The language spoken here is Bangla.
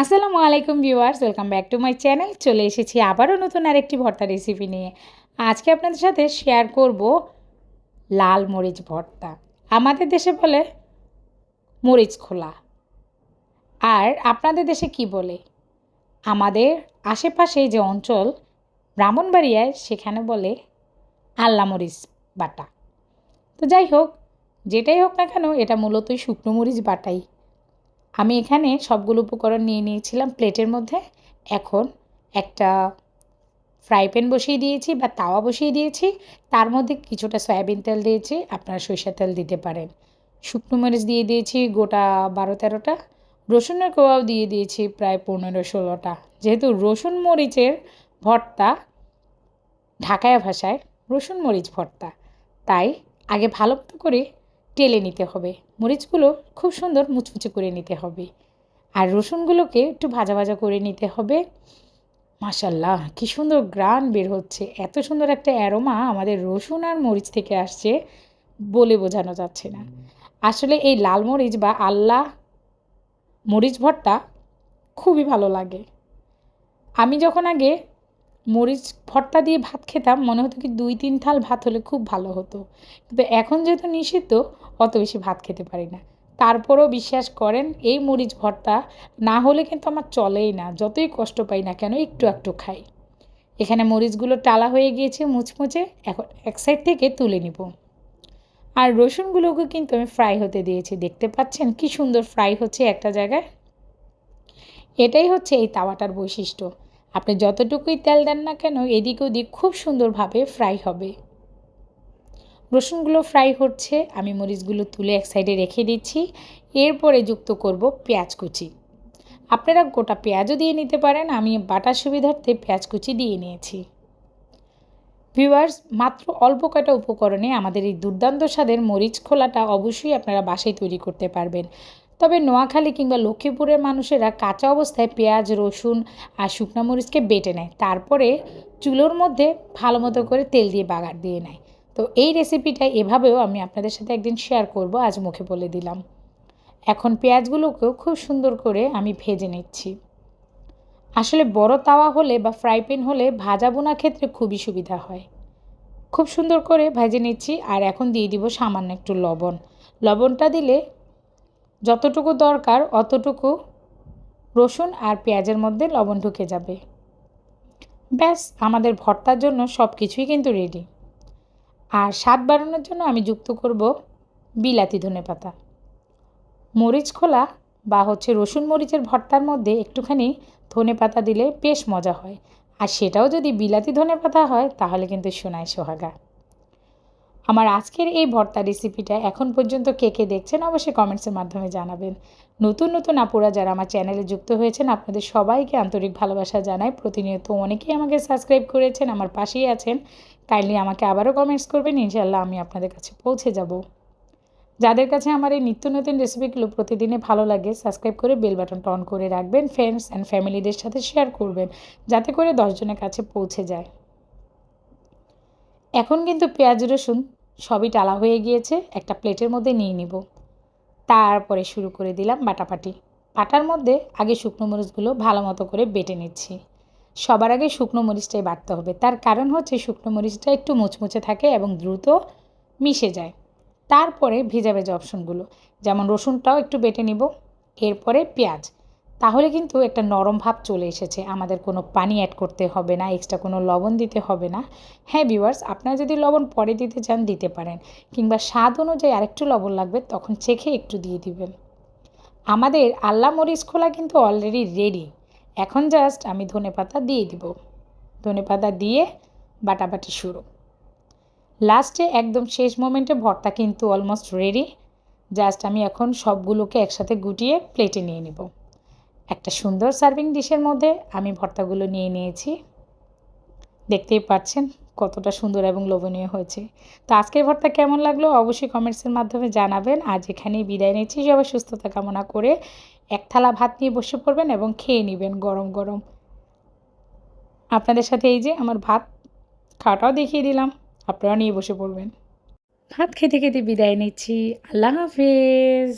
আসসালামু আলাইকুম viewers, welcome back to my channel. চলে এসেছি আবারও নতুন আরেকটি ভর্তা রেসিপি নিয়ে। আজকে আপনাদের সাথে শেয়ার করব লাল মরিচ ভর্তা। আমাদের দেশে বলে মরিচ খোলা। আর আপনাদের দেশে কি বলে? আমাদের আশেপাশে যে অঞ্চল, ব্রাহ্মণবাড়িয়ায় সেখানে বলে আল্লা মরিচ বাটা। তো যাই হোক, যেটাই হোক না কেন, এটা মূলতই শুকনো মরিচ বাটাই। আমি এখানে সবগুলো উপকরণ নিয়ে নিয়েছিলাম প্লেটের মধ্যে। এখন একটা ফ্রাই প্যান বসিয়ে দিয়েছি বা তাওয়া বসিয়ে দিয়েছি। তার মধ্যে কিছুটা সয়াবিন তেল দিয়েছি, আপনারা সরিষা তেল দিতে পারেন। শুকনো মরিচ দিয়ে দিয়েছি গোটা বারো তেরোটা। রসুনের কোয়াও দিয়ে দিয়েছি প্রায় পনেরো ষোলোটা। যেহেতু রসুন মরিচের ভর্তা ঢাকায় ভাষায় রসুন মরিচ ভর্তা, তাই আগে ভালো করে টেলে নিতে হবে। মরিচগুলো খুব সুন্দর মুচমুচে করে নিতে হবে। আর রসুনগুলোকে একটু ভাজা ভাজা করে নিতে হবে। মাসাল্লাহ কি সুন্দর গ্রান বের হচ্ছে। এত সুন্দর একটা অ্যারোমা আমাদের রসুন আর মরিচ থেকে আসছে বলে বোঝানো যাচ্ছে না। আসলে এই লাল মরিচ বা আল্লাহ মরিচ ভর্তা খুবই ভালো লাগে। আমি যখন আগে মরিচ ভর্তা দিয়ে ভাত খেতাম, মনে হতো কি দুই তিন থাল ভাত হলে খুব ভালো হতো। কিন্তু এখন যেহেতু নিষিদ্ধ, অত বেশি ভাত খেতে পারি না। তারপরেও বিশ্বাস করেন, এই মরিচ ভর্তা না হলে কিন্তু আমার চলেই না, যতই কষ্ট পাই না কেন একটু একটু খাই। এখানে মরিচগুলো টালা হয়ে গিয়েছে মুচমুচে, এখন এক সাইড থেকে তুলে নিব। আর রসুনগুলোকে কিন্তু আমি ফ্রাই হতে দিয়েছি, দেখতে পাচ্ছেন কি সুন্দর ফ্রাই হচ্ছে একটা জায়গায়? এটাই হচ্ছে এই তাওয়াটার বৈশিষ্ট্য। আপনি যতটুকুই তেল দেন না কেন, এদিক ওদিক খুব সুন্দরভাবে ফ্রাই হবে। রসুনগুলো ফ্রাই হচ্ছে, আমি মরিচগুলো তুলে এক সাইডে রেখে দিচ্ছি। এরপরে যুক্ত করব পেঁয়াজ কুচি। আপনারা গোটা পেঁয়াজও দিয়ে নিতে পারেন, আমি বাটার সুবিধার্থে পেঁয়াজ কুচি দিয়ে নিয়েছি। ভিউয়ার্স, মাত্র অল্প কয়টা উপকরণে আমাদের এই দুর্দান্ত স্বাদের মরিচ খোলাটা অবশ্যই আপনারা বাসায় তৈরি করতে পারবেন। তবে নোয়াখালী কিংবা লক্ষ্মীপুরের মানুষেরা কাঁচা অবস্থায় পেঁয়াজ, রসুন আর শুকনো মরিচকে বেটে নেয়। তারপরে চুলোর মধ্যে ভালো মতো করে তেল দিয়ে বাগার দিয়ে নেয়। তো এই রেসিপিটা এভাবেও আমি আপনাদের সাথে একদিন শেয়ার করব, আজ মুখে বলে দিলাম। এখন পেঁয়াজগুলোকেও খুব সুন্দর করে আমি ভেজে নিচ্ছি। আসলে বড় তাওয়া হলে বা ফ্রাই প্যান হলে ভাজা বোনা ক্ষেত্রে খুবই সুবিধা হয়। খুব সুন্দর করে ভেজে নিচ্ছি আর এখন দিয়ে দিব সামান্য একটু লবণ। লবণটা দিলে যতটুকু দরকার, অতটুকু রসুন আর পেঁয়াজের মধ্যে লবণ ঢুকে যাবে। ব্যাস, আমাদের ভর্তার জন্য সব কিছুই কিন্তু রেডি আর স্বাদ বাড়ানোর জন্য আমি যুক্ত করব বিলাতি ধনে পাতা। মরিচ খোলা বা হচ্ছে রসুন মরিচের ভর্তার মধ্যে একটুখানি ধনে পাতা দিলে বেশ মজা হয়। আর সেটাও যদি বিলাতি ধনে পাতা হয়, তাহলে কিন্তু সোনায় সোহাগা। আমার আজকের এই ভর্তা রেসিপিটা এখন পর্যন্ত কে কে দেখছেন অবশ্যই কমেন্টসের মাধ্যমে জানাবেন। নতুন নতুন আপুরা যারা আমার চ্যানেলে যুক্ত হয়েছেন, আপনাদের সবাইকে আন্তরিক ভালোবাসা জানাই। প্রতিনিয়ত অনেকেই আমাকে সাবস্ক্রাইব করেছেন, আমার পাশেই আছেন। কাইন্ডলি আমাকে আবারও কমেন্টস করবেন ইনশাল্লাহ আমি আপনাদের কাছে পৌঁছে যাব। যাদের কাছে আমার এই নিত্য নতুন রেসিপিগুলো প্রতিদিনে ভালো লাগে সাবস্ক্রাইব করে বেল বাটনটা অন করে রাখবেন। ফ্রেন্ডস অ্যান্ড ফ্যামিলিদের সাথে শেয়ার করবেন, যাতে করে দশজনের কাছে পৌঁছে যায়। এখন কিন্তু পেঁয়াজ, রসুন সবই টালা হয়ে গিয়েছে, একটা প্লেটের মধ্যে নিয়ে নিব। তারপরে শুরু করে দিলাম বাটাপাটি। বাটার মধ্যে আগে শুকনো মরিচগুলো ভালো মতো করে বেটে নিচ্ছি। সবার আগে শুকনো মরিচটাই বাটতে হবে। তার কারণ হচ্ছে শুকনো মরিচটা একটু মুচমুচে থাকে এবং দ্রুত মিশে যায়। তারপরে ভেজা ভেজা অপশনগুলো, যেমন রসুনটাও একটু বেটে নিব। এরপরে পেঁয়াজ। তাহলে কিন্তু একটা নরম ভাব চলে এসেছে। আমাদের কোনো পানি অ্যাড করতে হবে না এক্সট্রা কোনো লবণ দিতে হবে না। হ্যাঁ ভিউয়ার্স আপনারা যদি লবণ পরে দিতে চান, দিতে পারেন। কিংবা স্বাদ অনুযায়ী আরেকটু লবণ লাগবে, তখন চেখে একটু দিয়ে দিবেন। আমাদের আল্লা মরিচ খোলা কিন্তু অলরেডি রেডি এখন জাস্ট আমি ধনে পাতা দিয়ে দিব। ধনে পাতা দিয়ে বাটাবাটি শুরু। লাস্টে একদম শেষ মোমেন্টে ভর্তা কিন্তু অলমোস্ট রেডি জাস্ট আমি এখন সবগুলোকে একসাথে গুটিয়ে প্লেটে নিয়ে নেব। একটা সুন্দর সার্ভিং ডিশের মধ্যে আমি ভর্তাগুলো নিয়ে নিয়েছি। দেখতেই পাচ্ছেন কতটা সুন্দর এবং লোভনীয় হয়েছে। তো আজকের ভর্তা কেমন লাগল অবশ্যই কমেন্টসের মাধ্যমে জানাবেন। আজ এখানেই বিদায় নিচ্ছি। সবাই সুস্থতা কামনা করে এক থালা ভাত নিয়ে বসে পড়বেন এবং খেয়ে নেবেন গরম গরম। আপনাদের সাথে এই যে আমার ভাত খাওয়াটাও দেখিয়ে দিলাম। আপনারা নিয়ে বসে পড়বেন। ভাত খেতে খেতে বিদায় নিচ্ছি। আল্লাহ হাফেজ।